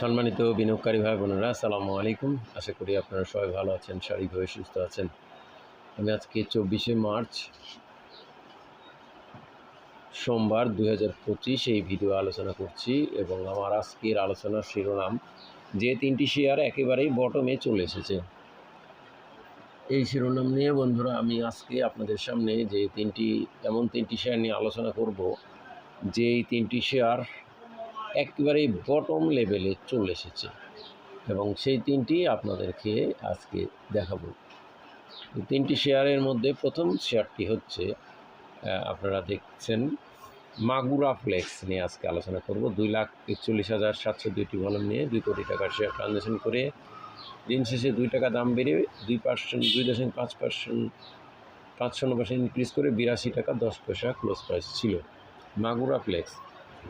সম্মানিত বিনিয়োগকারী ভাই বোনেরা, আসসালামু আলাইকুম। আশা করি আপনারা সবাই ভালো আছেন, শারীরিকভাবে সুস্থ আছেন। আমি আজকে চব্বিশে মার্চ, সোমবার দুই হাজার পঁচিশ এই ভিডিও আলোচনা করছি এবং আমার আজকের আলোচনার শিরোনাম, যে তিনটি শেয়ার একেবারেই বটমে চলে এসেছে। এই শিরোনাম নিয়ে বন্ধুরা, আমি আজকে আপনাদের সামনে যে তিনটি, এমন তিনটি শেয়ার নিয়ে আলোচনা করব যে তিনটি শেয়ার একেবারেই বটম লেভেলে চলে এসেছে। এবং সেই তিনটি আপনাদেরকে আজকে দেখাবো। তিনটি শেয়ারের মধ্যে প্রথম শেয়ারটি হচ্ছে আপনারা দেখছেন মাগুরা ফ্লেক্স নিয়ে আজকে আলোচনা করব। দুই লাখ একচল্লিশ হাজার সাতশো দুইটি ভলম নিয়ে দুই কোটি টাকার শেয়ার ট্রানজ্যাকশন করে দিন শেষে দুই টাকা দাম বেড়ে দুই পার্সেন্ট দুই দশমিক পাঁচ পার্সেন্ট পাঁচ শূন্য পার্সেন্ট ইনক্রিজ করে বিরাশি টাকা দশ পয়সা ক্লোজ প্রাইস ছিল। মাগুরা ফ্লেক্স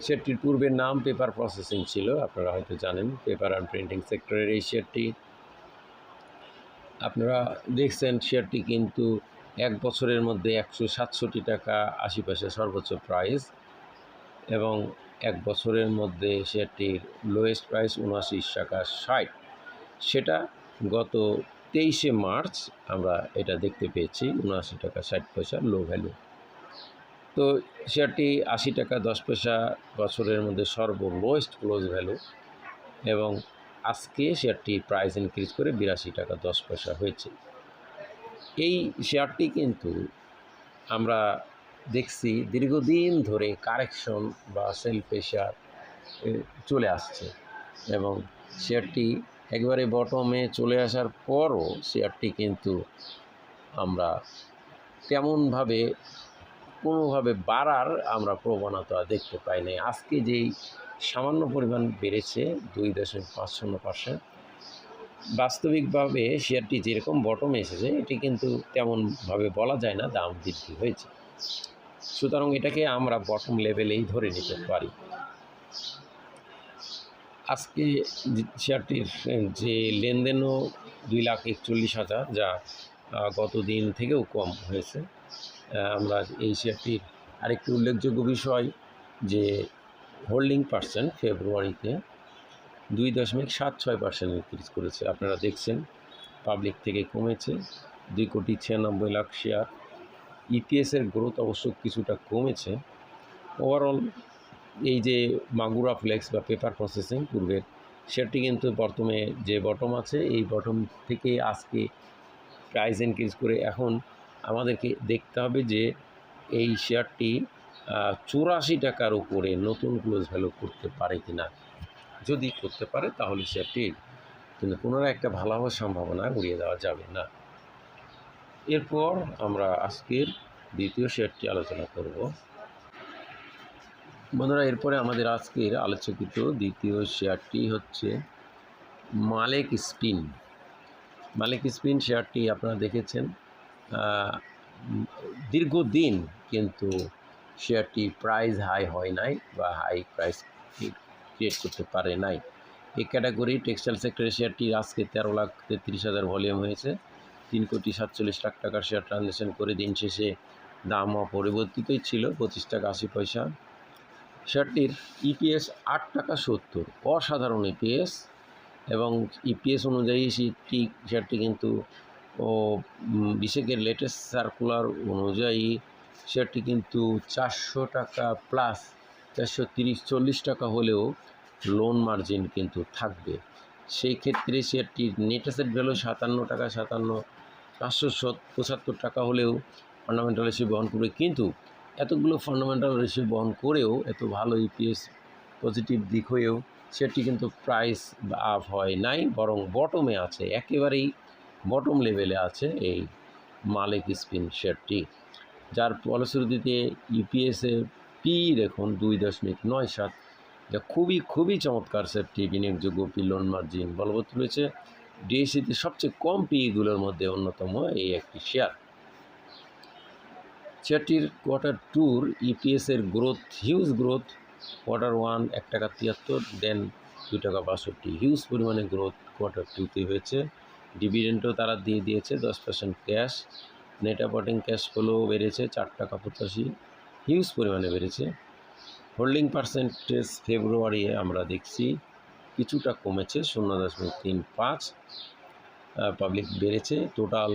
শেয়ারটির পূর্বের নাম পেপার প্রসেসিং ছিল, আপনারা হয়তো জানেন, পেপার অ্যান্ড প্রিন্টিং সেক্টরের এই শেয়ারটি আপনারা দেখছেন শেয়ারটি কিন্তু এক বছরের মধ্যে একশো সাতষট্টি টাকা আশি সর্বোচ্চ প্রাইস এবং এক বছরের মধ্যে শেয়ারটির লোয়েস্ট প্রাইস উনআশি টাকা ষাট। সেটা গত তেইশে মার্চ আমরা এটা দেখতে পেয়েছি, উনআশি টাকা ষাট পয়সা লো ভ্যালু তো শেয়ারটি আশি টাকা, দশ পয়সা বছরের মধ্যে সর্ব সর্বলোয়েস্ট ক্লোজ ভ্যালু এবং আজকে শেয়ারটি প্রাইস ইনক্রিজ করে বিরাশি টাকা, দশ পয়সা হয়েছে। এই শেয়ারটি কিন্তু আমরা দেখছি দীর্ঘদিন ধরে কারেকশন বা সেল প্রেশার চলে আসছে এবং শেয়ারটি একবারে বটমে চলে আসার পরও শেয়ারটি কিন্তু আমরা তেমনভাবে কোনোভাবে বাড়ার আমরা প্রবণতা দেখতে পাই নাই। আজকে যেই সামান্য পরিমাণ বেড়েছে দুই দশমিক পাঁচ শূন্য পার্সেন্ট বাস্তবিকভাবে শেয়ারটি যেরকম বটমে এসেছে, এটি কিন্তু তেমনভাবে বলা যায় না দাম বৃদ্ধি হয়েছে। সুতরাং এটাকে আমরা বটম লেভেলেই ধরে নিতে পারি। আজকে শেয়ারটির যে লেনদেনও দুই লাখ একচল্লিশ হাজার, যা গত দিন থেকেও কম হয়েছে। আমরা এই শেয়ারটির আরেকটি উল্লেখযোগ্য বিষয় যে হোল্ডিং পার্সেন্ট ফেব্রুয়ারিতে দুই দশমিক সাত ছয় পার্সেন্ট ইনক্রিজ করেছে। আপনারা দেখছেন পাবলিক থেকে কমেছে, দুই কোটি ছিয়ানব্বই লাখ শেয়ার ইপিএসের গ্রোথ অবশ্য কিছুটা কমেছে। ওভারঅল এই যে মাগুরা ফ্লেক্স বা পেপার প্রসেসিং পূর্বের শেয়ারটি কিন্তু বর্তমানে যে বটম আছে, এই বটম থেকে আজকে প্রাইস ইনক্রিজ করে এখন আমাদেরকে দেখতে হবে যে এই শেয়ারটি চুরাশি টাকার উপরে নতুন ক্লোজ ভ্যালু করতে পারে কি না যদি করতে পারে, তাহলে শেয়ারটি কিন্তু পুনরায় একটা ভালো হওয়ার সম্ভাবনা উড়িয়ে দেওয়া যাবে না। এরপর আমরা আজকের দ্বিতীয় শেয়ারটি আলোচনা করব। বন্ধুরা, এরপরে আমাদের আজকের আলোচকিত দ্বিতীয় শেয়ারটি হচ্ছে মালেক স্পিন। মালিক স্পিন শেয়ারটি আপনারা দেখেছেন। দীর্ঘদিন কিন্তু শেয়ারটি প্রাইস হাই হয় নাই বা হাই প্রাইস ক্রিয়েট করতে পারে নাই। এই ক্যাটাগরি টেক্সটাইল সেক্টরের শেয়ারটি আজকে তেরো লাখ তেত্রিশ হাজার ভলিউম হয়েছে। তিন কোটি সাতচল্লিশ লাখ টাকার শেয়ার ট্রানজ্যাকশন করে দিন শেষে দাম অপরিবর্তিতই ছিল, পঁচিশ টাকা আশি পয়সা। শেয়ারটির ইপিএস আট টাকা সত্তর, অসাধারণ ইপিএস এবং ইপিএস অনুযায়ী সেটি শেয়ারটি কিন্তু ও বিশেকের লেটেস্ট সার্কুলার অনুযায়ী শেয়ারটি কিন্তু চারশো টাকা প্লাস চারশো তিরিশ, চল্লিশ টাকা হলেও লোন মার্জিন কিন্তু থাকবে। সেই ক্ষেত্রে শেয়ারটির নেট অ্যাসেট ভ্যালু সাতান্ন টাকা, সাতান্ন, পাঁচশো পঁচাত্তর টাকা হলেও ফান্ডামেন্টাল রেশিও বহন করবে। কিন্তু এতগুলো ফান্ডামেন্টাল রেশিও বহন করেও এত ভালো ইপিএস পজিটিভ দিক হয়েও সেটি কিন্তু প্রাইস আপ হয় নাই, বরং বটমে আছে। একেবারেই বটম লেভেলে আছে এই মালিক স্পিন শেয়ারটি যার ফলশ্রুতিতে ইপিএসের পি দেখুন দুই দশমিক নয় সাত। যা খুবই খুবই চমৎকার সেটটি বিনিয়োগযোগ্য পি লোন মার্জিন বলবৎ রয়েছে। ডিএসিতে সবচেয়ে কম পিগুলোর মধ্যে অন্যতম এই একটি শেয়ার। শেয়ারটির কোয়ার্টার টুর ইপিএসের growth, huge growth, quarter one এক টাকা তিয়াত্তর, দেন দুই টাকা বাষট্টি। হিউজ পরিমাণে গ্রোথ কোয়ার্টার টুতে হয়েছে। ডিভিডেন্টও তারা দিয়ে দিয়েছে, দশ percent cash net operating cash flow বেড়েছে চার টাকা পঁচাশি হিউজ পরিমাণে বেড়েছে। হোল্ডিং পার্সেন্টেজ ফেব্রুয়ারি আমরা দেখছি কিছুটা কমেছে, শূন্য দশমিক তিন পাঁচ পাবলিক বেড়েছে। টোটাল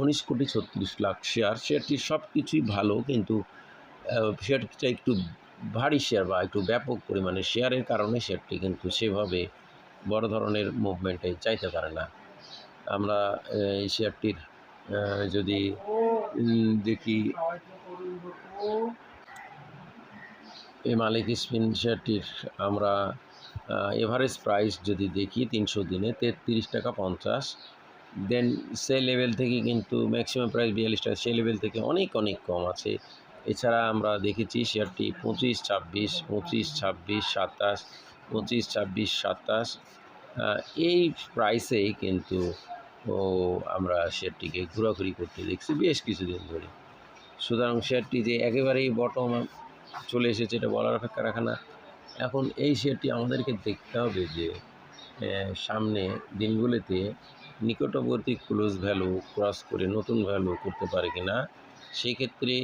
উনিশ কোটি ছত্রিশ লাখ শেয়ার শেয়ারটি সব কিছুই ভালো, কিন্তু শেয়ারটা একটু ভারী শেয়ার বা একটু ব্যাপক পরিমাণে শেয়ারের কারণে শেয়ারটি কিন্তু সেভাবে বড় ধরনের মুভমেন্টে চাইতে পারে না। আমরা এই শেয়ারটির যদি দেখি এই মালিক স্পিন শেয়ারটির আমরা এভারেজ প্রাইস যদি দেখি তিনশো দিনে তেত্রিশ টাকা পঞ্চাশ, দেন সে লেভেল থেকে কিন্তু ম্যাক্সিমাম প্রাইস বিয়াল্লিশ টাকা, সে লেভেল থেকে অনেক অনেক কম আছে। এছাড়া আমরা দেখেছি শেয়ারটি পঁচিশ, ছাব্বিশ পঁচিশ, ছাব্বিশ, সাতাশ, পঁচিশ, ছাব্বিশ, সাতাশ এই প্রাইসেই কিন্তু ও আমরা শেয়ারটিকে ঘোরাঘুরি করতে দেখছি বেশ কিছুদিন ধরে। সুতরাং শেয়ারটি যে একেবারেই বটম চলে এসেছে এটা বলার অপেক্ষা রাখে না। এখন এই শেয়ারটি আমাদেরকে দেখতে হবে যে সামনে দিনগুলিতে নিকটবর্তী ক্লোজ ভ্যালু ক্রস করে নতুন ভ্যালু করতে পারে কি না সেই ক্ষেত্রে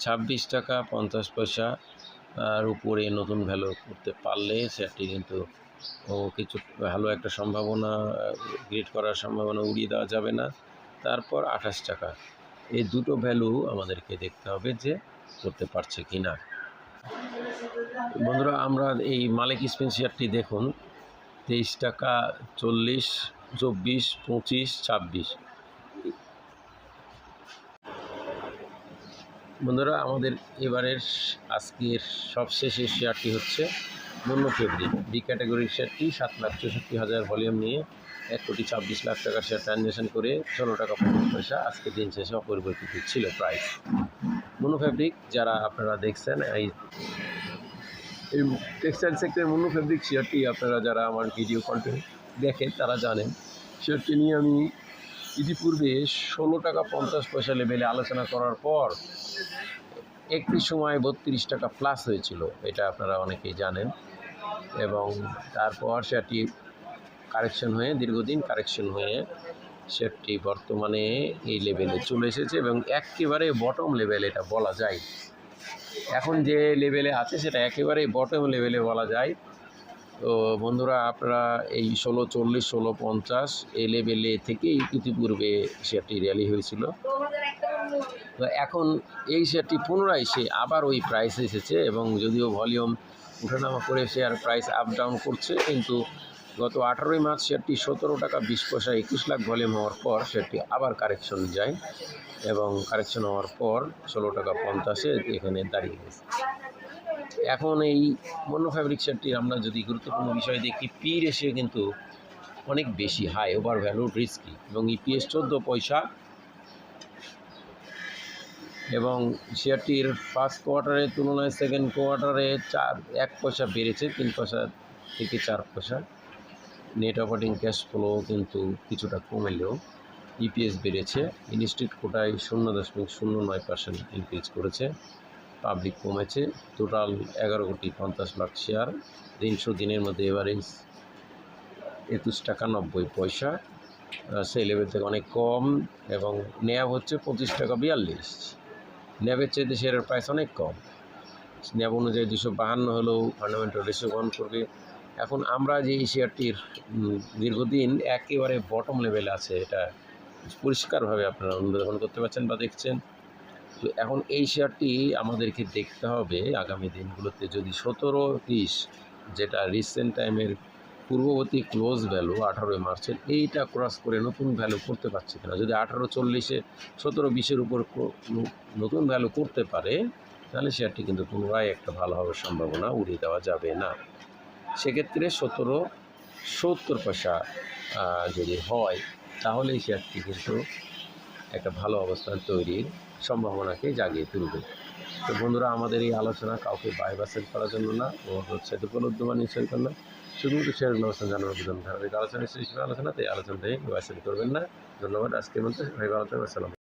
ছাব্বিশ টাকা পঞ্চাশ পয়সা আর উপরে নতুন ভ্যালু করতে পারলে শেয়ারটি কিন্তু ও কিছু ভালো একটা সম্ভাবনা গ্রেড করার সম্ভাবনা উড়িয়ে দেওয়া যাবে না। তারপর আঠাশ টাকা। এই দুটো ভ্যালু আমাদেরকে দেখতে হবে যে করতে পারছে কি না। বন্ধুরা, আমরা এই মালিক স্পেন শেয়ারটি দেখুন। তেইশ টাকা চল্লিশ, চব্বিশ, পঁচিশ, ছাব্বিশ। বন্ধুরা, আমাদের এবারের আজকের সবশেষের শেয়ারটি হচ্ছে মন্য ফেব্রিক বি ক্যাটাগরির শেয়ারটি সাত লাখ চৌষট্টি হাজার ভলিউম নিয়ে এক কোটি ছাব্বিশ লাখ টাকার শেয়ার ট্রানজ্যাকশন করে ষোলো টাকা পঞ্চাশ পয়সা আজকে দিন শেষে অপরিবর্তিত ছিল প্রাইস মনো ফেব্রিক যারা আপনারা দেখছেন, এই এই টেক্সটাইল সেক্টরের মনো ফেব্রিক শেয়ারটি আপনারা যারা আমার ভিডিও কন্টেন্ট দেখেন, তারা জানেন। শেয়ারটি নিয়ে আমি ইতিপূর্বে ষোলো টাকা পঞ্চাশ পয়সা লেভেলে আলোচনা করার পর একটি সময় বত্রিশ টাকা প্লাস হয়েছিল, এটা আপনারা অনেকেই জানেন। এবং তারপর সেটি কারেকশন হয়ে, দীর্ঘদিন কারেকশন হয়ে সেটি বর্তমানে এই লেভেলে চলে এসেছে এবং একেবারে বটম লেভেল এটা বলা যায়। এখন যে লেভেলে আছে সেটা একেবারে বটম লেভেলে বলা যায়। তো বন্ধুরা, আপনারা এই ষোলো, চল্লিশ, ষোলো, পঞ্চাশ এই লেভেলে থেকেই ইতিপূর্বে শেয়ারটি র্যালি হয়েছিল। তো এখন এই শেয়ারটি পুনরায় সে আবার ওই প্রাইস এসেছে এবং যদিও ভলিউম উঠানামা করে শেয়ার প্রাইস আপ ডাউন করছে, কিন্তু গত আঠারোই মার্চ শেয়ারটি সতেরো টাকা বিশ পয়সা একুশ লাখ ভলিউম হওয়ার পর শেয়ারটি আবার কারেকশন যায় এবং কারেকশন হওয়ার পর ষোলো টাকা পঞ্চাশে এখানে দাঁড়িয়ে গেছে। এখন এই মনো ফ্যাব্রিক শেয়ারটির আমরা যদি গুরুত্বপূর্ণ বিষয় দেখি পি রেশিও কিন্তু অনেক বেশি হাই ওভার ভ্যালু রিস্কি এবং ইপিএস চোদ্দ পয়সা এবং শেয়ারটির ফার্স্ট কোয়ার্টারের তুলনায় সেকেন্ড কোয়ার্টারে চার, এক পয়সা বেড়েছে, তিন পয়সা থেকে চার পয়সা। নেট অপারেটিং ক্যাশ ফ্লো কিন্তু কিছুটা কমেলেও ইপিএস বেড়েছে। ইনস্টিটিউট কোটায় শূন্য দশমিক শূন্য নয় পার্সেন্ট ইনক্রিজ করেছে পাবলিক কমেছে। টোটাল এগারো কোটি পঞ্চাশ লাখ শেয়ার তিনশো দিনের মধ্যে এভারেজ একুশ টাকা নব্বই পয়সা। সেই লেভেল থেকে অনেক কম এবং ন্যাব হচ্ছে পঁচিশ টাকা বিয়াল্লিশ। ন্যাবের চাইতে শেয়ারের প্রাইস অনেক কম। ন্যাব অনুযায়ী দুশো বাহান্ন হলেও ফান্ডামেন্টাল রেশিও বহন করবে। এখন আমরা যে এই শেয়ারটির দীর্ঘদিন একেবারে বটম লেভেলে আছে, এটা পরিষ্কারভাবে আপনারা অনুধাবন করতে পারছেন বা দেখছেন। তো এখন এই শেয়ারটি আমাদেরকে দেখতে হবে আগামী দিনগুলোতে যদি সতেরো তিরিশ যেটা রিসেন্ট টাইমের পূর্ববর্তী ক্লোজ ভ্যালু আঠারোই মার্চের, এইটা ক্রস করে নতুন ভ্যালু করতে পারছে কিনা? যদি আঠারো চল্লিশে সতেরো বিশের উপর নতুন ভ্যালু করতে পারে, তাহলে শেয়ারটি কিন্তু পুনরায় একটা ভালো হওয়ার সম্ভাবনা উড়িয়ে দেওয়া যাবে না। সেক্ষেত্রে সতেরো সত্তর পয়সা যদি হয় তাহলে শেয়ারটি কিন্তু একটা ভালো অবস্থান তৈরির সম্ভাবনাকে জাগিয়ে তুলবে। তো বন্ধুরা, আমাদের এই আলোচনা কাউকে বাই বা সেল করার জন্য না, ও হচ্ছে উপলব্ধ মানে সেল করলাম শুধুমাত্র শেয়ারগুলো অবস্থান জানানোর জন্য ধারাবাহিক আলোচনা আলোচনাতে আলোচনা তাই আলোচনাতে বাই করবেন না। ধন্যবাদ, আজকের মধ্যে